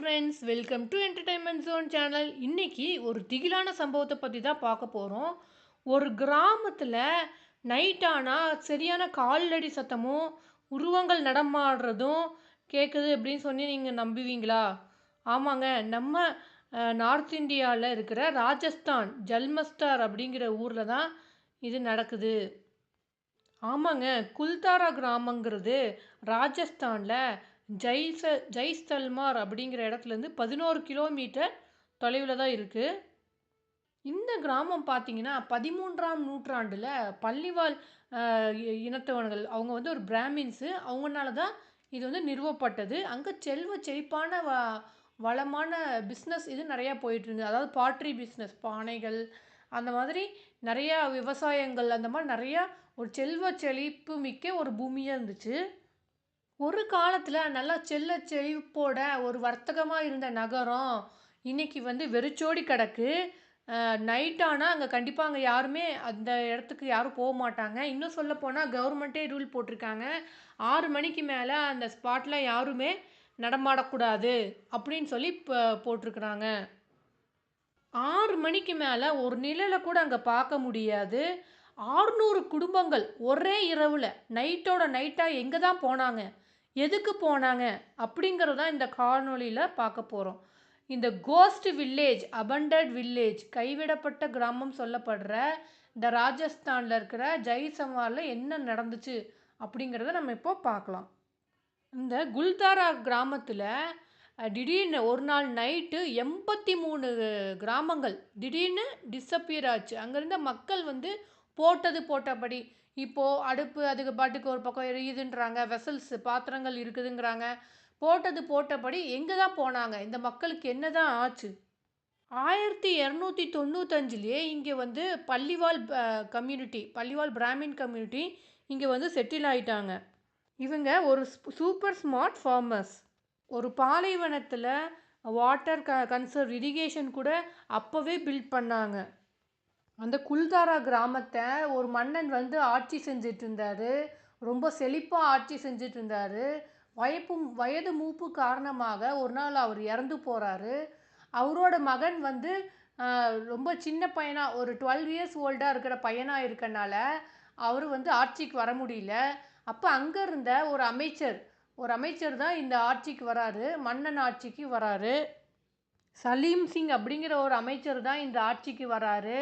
Friends welcome to entertainment zone channel இன்றைக்கி ஒரு திகிலான சம்பவத்தை பற்றி தான் பார்க்க போகிறோம் ஒரு கிராமத்தில் நைட் ஆனால் சரியான காலடி சத்தமும் உருவங்கள் நடமாடுறதும் கேட்குது அப்படின்னு சொல்லி நீங்கள் நம்புவீங்களா? ஆமாங்க நம்ம நார்த் இந்தியாவில் இருக்கிற ராஜஸ்தான் ஜல்மஸ்தார் அப்படிங்கிற ஊரில் தான் இது நடக்குது. ஆமாங்க குல்தாரா கிராமங்கிறது ராஜஸ்தானில் ஜெய்ச ஜெய்சல்மார் அப்படிங்கிற இடத்துலேருந்து பதினோரு கிலோமீட்டர் தொலைவில் தான் இருக்குது இந்த கிராமம் பார்த்தீங்கன்னா பதிமூன்றாம் நூற்றாண்டில் பள்ளிவாழ் இனத்தவர்கள் அவங்க வந்து ஒரு பிராமின்ஸு அவங்கனால தான் இது வந்து நிறுவப்பட்டது. அங்கே செல்வ செழிப்பான வ வளமான பிஸ்னஸ் இது நிறையா போயிட்டுருந்தது. அதாவது பாட்ரி பிஸ்னஸ் பானைகள் அந்த மாதிரி நிறையா விவசாயங்கள் அந்த மாதிரி நிறையா ஒரு செல்வ செழிப்பு மிக்க ஒரு பூமியாக இருந்துச்சு. ஒரு காலத்தில் நல்லா செல்ல செழிப்போட ஒரு வர்த்தகமாக இருந்த நகரம் இன்னைக்கு வந்து வெறிச்சோடி கிடக்கு. நைட் ஆனால் அங்கே கண்டிப்பாக அங்கே யாருமே அந்த இடத்துக்கு யாரும் போக மாட்டாங்க. இன்னும் சொல்ல போனால் கவர்மெண்ட்டே ரூல் போட்டிருக்காங்க. ஆறு மணிக்கு மேலே அந்த ஸ்பாட்டில் யாருமே நடமாடக்கூடாது அப்படின்னு சொல்லி இப்போ போட்டிருக்கிறாங்க. ஆறு மணிக்கு மேலே ஒரு நிழலை கூட அங்கே பார்க்க முடியாது. ஆறுநூறு குடும்பங்கள் ஒரே இரவில் நைட்டோட நைட்டாக எங்கே தான் போனாங்க? எதுக்கு போனாங்க? அப்படிங்கிறதான் இந்த காணொலியில் பார்க்க போகிறோம் இந்த கோஸ்ட் வில்லேஜ் அபண்டட் வில்லேஜ் கைவிடப்பட்ட கிராமம் சொல்லப்படுற இந்த ராஜஸ்தானில் இருக்கிற ஜெய்சமாரில் என்ன நடந்துச்சு அப்படிங்கிறத நம்ம இப்போ பார்க்கலாம். இந்த குல்தாரா கிராமத்தில் திடீர்னு ஒரு நாள் நைட்டு எண்பத்தி மூணு கிராமங்கள் திடீர்னு டிஸப்பியர் ஆச்சு. அங்கேருந்த மக்கள் வந்து போட்டது போட்டபடி இப்போது அடுப்பு அதுக்கு பாட்டுக்கு ஒரு பக்கம் எரியுதுன்றாங்க வெசல்ஸ் பாத்திரங்கள் இருக்குதுங்கிறாங்க. போட்டது போட்டபடி எங்கே தான் போனாங்க? இந்த மக்களுக்கு என்ன தான் ஆச்சு? ஆயிரத்தி இரநூத்தி தொண்ணூத்தஞ்சுலேயே இங்கே வந்து Paliwal community Paliwal Brahmin community இங்கே வந்து செட்டில் ஆயிட்டாங்க. இவங்க ஒரு சூப்பர் ஸ்மார்ட் ஃபார்மர்ஸ் ஒரு பாலைவனத்தில் வாட்டர் க கன்சர்வ் இரிகேஷன் கூட அப்போவே பில்ட் பண்ணாங்க. அந்த குல்தாரா கிராமத்தை ஒரு மன்னன் வந்து ஆட்சி செஞ்சுட்டு இருந்தார் ரொம்ப செழிப்பாக ஆட்சி செஞ்சுட்டு இருந்தாரு வயப்பு வயது மூப்பு காரணமாக ஒரு நாள் அவர் இறந்து போகிறாரு அவரோட மகன் வந்து ரொம்ப சின்ன பையனாக ஒரு டுவெல் இயர்ஸ் ஓல்டாக இருக்கிற பையனாக இருக்கனால அவர் வந்து ஆட்சிக்கு வர முடியல. அப்போ அங்கே இருந்த ஒரு அமைச்சர் ஒரு அமைச்சர் தான் இந்த ஆட்சிக்கு வராரு மன்னன் ஆட்சிக்கு வராரு. சலீம் சிங் அப்படிங்கிற ஒரு அமைச்சர் தான் இந்த ஆட்சிக்கு வராரு.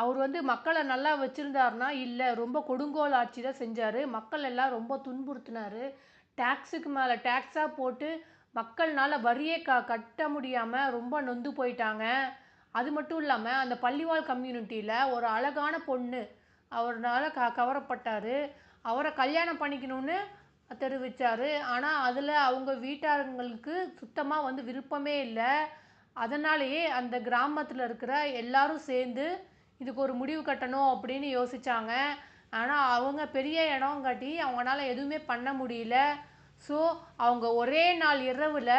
அவர் வந்து மக்களை நல்லா வச்சுருந்தாருனா இல்லை ரொம்ப கொடுங்கோல் ஆட்சி தான் செஞ்சார். மக்கள் எல்லாம் ரொம்ப துன்புறுத்தினாரு. டேக்ஸுக்கு மேலே டேக்ஸாக போட்டு மக்கள்னால் வரியே க கட்ட முடியாமல் ரொம்ப நொந்து போயிட்டாங்க. அது மட்டும் இல்லாமல் அந்த பள்ளிவாழ் கம்யூனிட்டியில் ஒரு அழகான பொண்ணு அவர்னால் க கவரப்பட்டார். அவரை கல்யாணம் பண்ணிக்கணும்னு தெரிவித்தார் ஆனால் அதில் அவங்க வீட்டாரங்களுக்கு சுத்தமாக வந்து விருப்பமே இல்லை. அதனாலேயே அந்த கிராமத்தில் இருக்கிற எல்லாரும் சேர்ந்து இதுக்கு ஒரு முடிவு கட்டணும் அப்படின்னு யோசிச்சாங்க. ஆனால் அவங்க பெரிய இடம் காட்டி அவங்களால எதுவுமே பண்ண முடியல. ஸோ அவங்க ஒரே நாள் இரவில்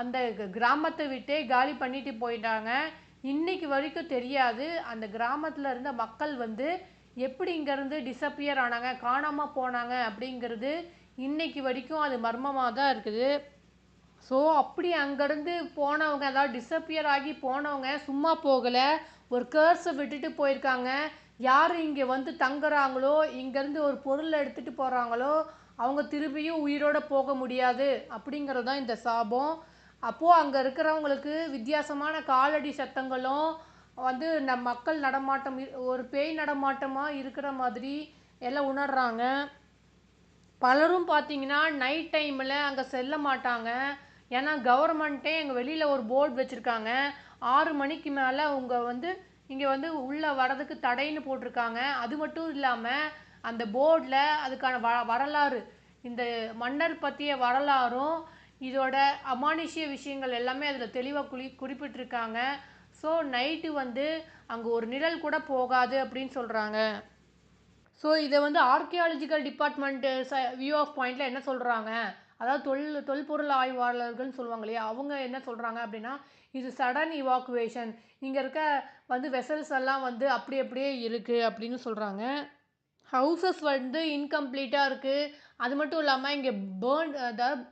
அந்த கிராமத்தை விட்டே காலி பண்ணிட்டு போயிட்டாங்க. இன்னைக்கு வரைக்கும் தெரியாது. அந்த கிராமத்தில் இருந்த மக்கள் வந்து எப்படி இங்கேருந்து டிஸப்பியர் ஆனாங்க காணாமல் போனாங்க அப்படிங்கிறது இன்னைக்கு வரைக்கும் அது மர்மமாக தான் இருக்குது. ஸோ அப்படி அங்கேருந்து போனவங்க அதாவது டிஸப்பியர் ஆகி போனவங்க சும்மா போகலை. ஒரு கேர்ஸை விட்டுட்டு போயிருக்காங்க. யார் இங்கே வந்து தங்குறாங்களோ இங்கேருந்து ஒரு பொருளை எடுத்துகிட்டு போகிறாங்களோ அவங்க திரும்பியும் உயிரோடு போக முடியாது. அப்படிங்கிறது தான் இந்த சாபம். அப்போது அங்கே இருக்கிறவங்களுக்கு வித்தியாசமான காலடி சத்தங்களும் வந்து நம் மக்கள் நடமாட்டம் ஒரு பேய் நடமாட்டமாக இருக்கிற மாதிரி எல்லாம் உணர்கிறாங்க பலரும் பார்த்தீங்கன்னா நைட் டைமில் அங்கே செல்ல மாட்டாங்க. ஏன்னா கவர்மெண்ட்டே எங்கள் வெளியில் ஒரு போர்டு வச்சுருக்காங்க. ஆறு மணிக்கு மேலே அவங்க வந்து இங்கே வந்து உள்ளே வரதுக்கு தடைன்னு போட்டிருக்காங்க. அது மட்டும் இல்லாமல் அந்த போர்டில் அதுக்கான வ வரலாறு இந்த மன்னர் பற்றிய வரலாறும் இதோட அமானுஷ்ய விஷயங்கள் எல்லாமே அதில் தெளிவாக குறி குறிப்பிட்டிருக்காங்க. ஸோ நைட்டு வந்து அங்கே ஒரு நிழல் கூட போகாது அப்படின்னு சொல்கிறாங்க ஸோ இதை வந்து archaeological department the view of பாயிண்டில் என்ன சொல்கிறாங்க அதாவது தொல் தொல்பொருள் ஆய்வாளர்கள்னு சொல்லுவாங்க இல்லையா அவங்க என்ன சொல்கிறாங்க அப்படின்னா இது சடன் இவாக்குவேஷன் இங்கே இருக்க வந்து வெசல்ஸ் எல்லாம் வந்து அப்படி அப்படியே இருக்குது அப்படின்னு சொல்கிறாங்க ஹவுசஸ் வந்து இன்கம்ப்ளீட்டாக இருக்குது அது மட்டும் இல்லாமல் இங்கே பேர்ன் அதாவது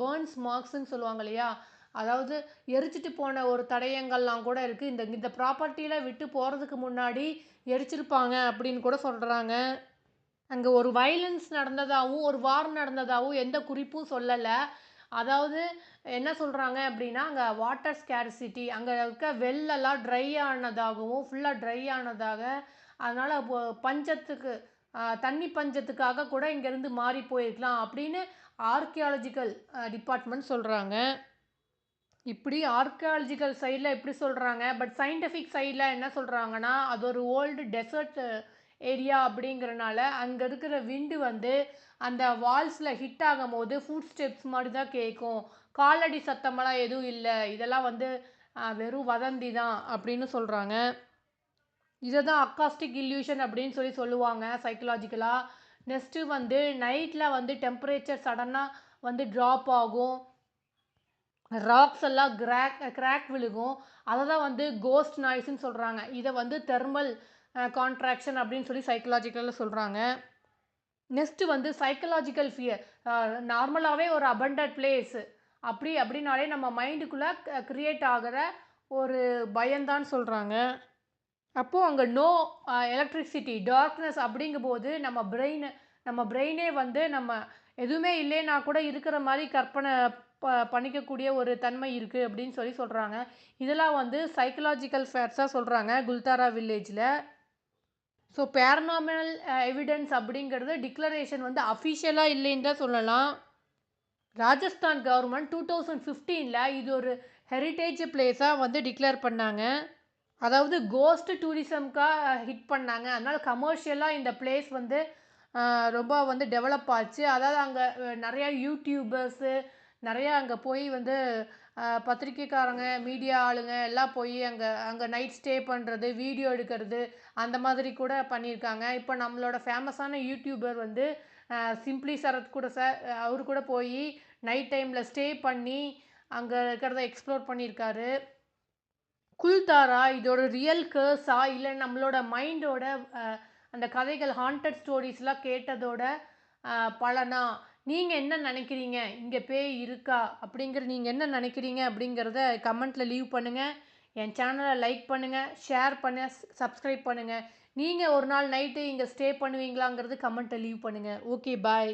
பேர்ன்ஸ் மார்க்ஸ்ன்னு சொல்லுவாங்க இல்லையா அதாவது எரிச்சிட்டு போன ஒரு தடயங்கள்லாம் கூட இருக்குது இந்த இந்த ப்ராப்பர்ட்டியில் விட்டு போகிறதுக்கு முன்னாடி எரிச்சிருப்பாங்க அப்படின்னு கூட சொல்கிறாங்க அங்கே ஒரு வயலன்ஸ் நடந்ததாகவும் ஒரு வார் நடந்ததாகவும் எந்த குறிப்பும் சொல்லலை. அதாவது என்ன சொல்கிறாங்க அப்படின்னா அங்கே வாட்டர் ஸ்கேர்சிட்டி அங்கே இருக்க வெள்ளெல்லாம் ட்ரை ஆனதாகவும் ஃபுல்லாக ட்ரை ஆனதாக அதனால் பஞ்சத்துக்கு தண்ணி பஞ்சத்துக்காக கூட இங்கேருந்து மாறி போயிருக்கலாம் அப்படின்னு ஆர்கியாலஜிக்கல் டிபார்ட்மெண்ட் சொல்கிறாங்க இப்படி ஆர்கியாலஜிக்கல் சைடில் எப்படி சொல்கிறாங்க பட் சயின்டிஃபிக் சைடில் என்ன சொல்கிறாங்கன்னா அது ஒரு ஓல்டு டெசர்ட் ஏரியா அப்படிங்கிறனால அங்கே இருக்கிற விண்டு வந்து அந்த வால்ஸில் ஹிட் ஆகும் போது ஃபுட் ஸ்டெப்ஸ் மாதிரி தான் கேட்கும் காலடி சத்தமெல்லாம் எதுவும் இல்லை. இதெல்லாம் வந்து வெறும் வதந்தி தான் அப்படின்னு சொல்கிறாங்க இதை தான் அக்காஸ்டிக் இல்யூஷன் அப்படின்னு சொல்லி சொல்லுவாங்க சைக்கலாஜிக்கலாக நெக்ஸ்ட்டு வந்து நைட்டில் வந்து டெம்பரேச்சர் சடனாக வந்து ட்ராப் ஆகும். ராக்ஸ் எல்லாம் கிராக் கிராக் விழுகும். அதை தான் வந்து கோஸ்ட் நாய்ஸ்ன்னு சொல்கிறாங்க இதை வந்து தெர்மல் கான்ட்ராக்ஷன் அப்படின்னு சொல்லி சைக்கலாஜிக்கலில் சொல்கிறாங்க நெக்ஸ்ட்டு வந்து சைக்கலாஜிக்கல் ஃபியர் நார்மலாகவே ஒரு அபண்டட் பிளேஸு அப்படி அப்படின்னாலே நம்ம மைண்டுக்குள்ளே க்ரியேட் ஆகிற ஒரு பயம்தான் சொல்கிறாங்க அப்போது அங்கே நோ எலக்ட்ரிசிட்டி டார்க்னஸ் அப்படிங்கும்போது நம்ம பிரெயின் நம்ம பிரெயினே வந்து நம்ம எதுவுமே இல்லைன்னா கூட இருக்கிற மாதிரி கற்பனை ப பண்ணிக்கக்கூடிய ஒரு தன்மை இருக்குது அப்படின்னு சொல்லி சொல்கிறாங்க இதெல்லாம் வந்து சைக்கலாஜிக்கல் ஃபேக்ட்ஸாக சொல்கிறாங்க குல்தாரா வில்லேஜில் ஸோ பேரனாமினல் எவிடன்ஸ் அப்படிங்கிறது டிக்ளரேஷன் வந்து அஃபிஷியலாக இல்லைன்னு தான் சொல்லலாம். ராஜஸ்தான் கவர்மெண்ட் டூ தௌசண்ட் ஃபிஃப்டீனில் இது ஒரு ஹெரிட்டேஜ் பிளேஸாக வந்து டிக்ளேர் பண்ணாங்க. அதாவது கோஸ்ட் டூரிசம்க்காக ஹிட் பண்ணாங்க. அதனால் கமர்ஷியலாக இந்த பிளேஸ் வந்து uh, ரொம்ப வந்து டெவலப் ஆச்சு. அதாவது அங்கே uh, நிறையா யூடியூபர்ஸு நிறையா அங்கே போய் வந்து பத்திரிக்கைக்காரங்க மீடியா ஆளுங்க எல்லாம் போய் அங்கே அங்கே நைட் ஸ்டே பண்ணுறது வீடியோ எடுக்கிறது அந்த மாதிரி கூட பண்ணியிருக்காங்க. இப்போ நம்மளோட ஃபேமஸான யூடியூபர் வந்து சிம்ப்ளி சரத் கூட சார் அவர் கூட போய் நைட் டைமில் ஸ்டே பண்ணி அங்கே இருக்கிறத எக்ஸ்ப்ளோர் பண்ணியிருக்காரு. குல்தாரா இதோட ரியல் கேர்ஸா இல்லை நம்மளோட மைண்டோட அந்த கதைகள் ஹாண்டட் ஸ்டோரிஸ்லாம் கேட்டதோட பலனா? நீங்கள் என்ன நினைக்கிறீங்க? இங்கே பேய் இருக்கா? அப்படிங்கிற நீங்கள் என்ன நினைக்கிறீங்க? அப்படிங்கிறத கமெண்ட்டில் லீவ் பண்ணுங்கள் என் சேனலை லைக் பண்ணுங்கள் ஷேர் பண்ண. சப்ஸ்கிரைப் பண்ணுங்கள் நீங்கள் ஒரு நாள் நைட்டு இங்கே ஸ்டே பண்ணுவீங்களாங்கிறது கமெண்ட்டை லீவ் பண்ணுங்கள் ஓகே பாய்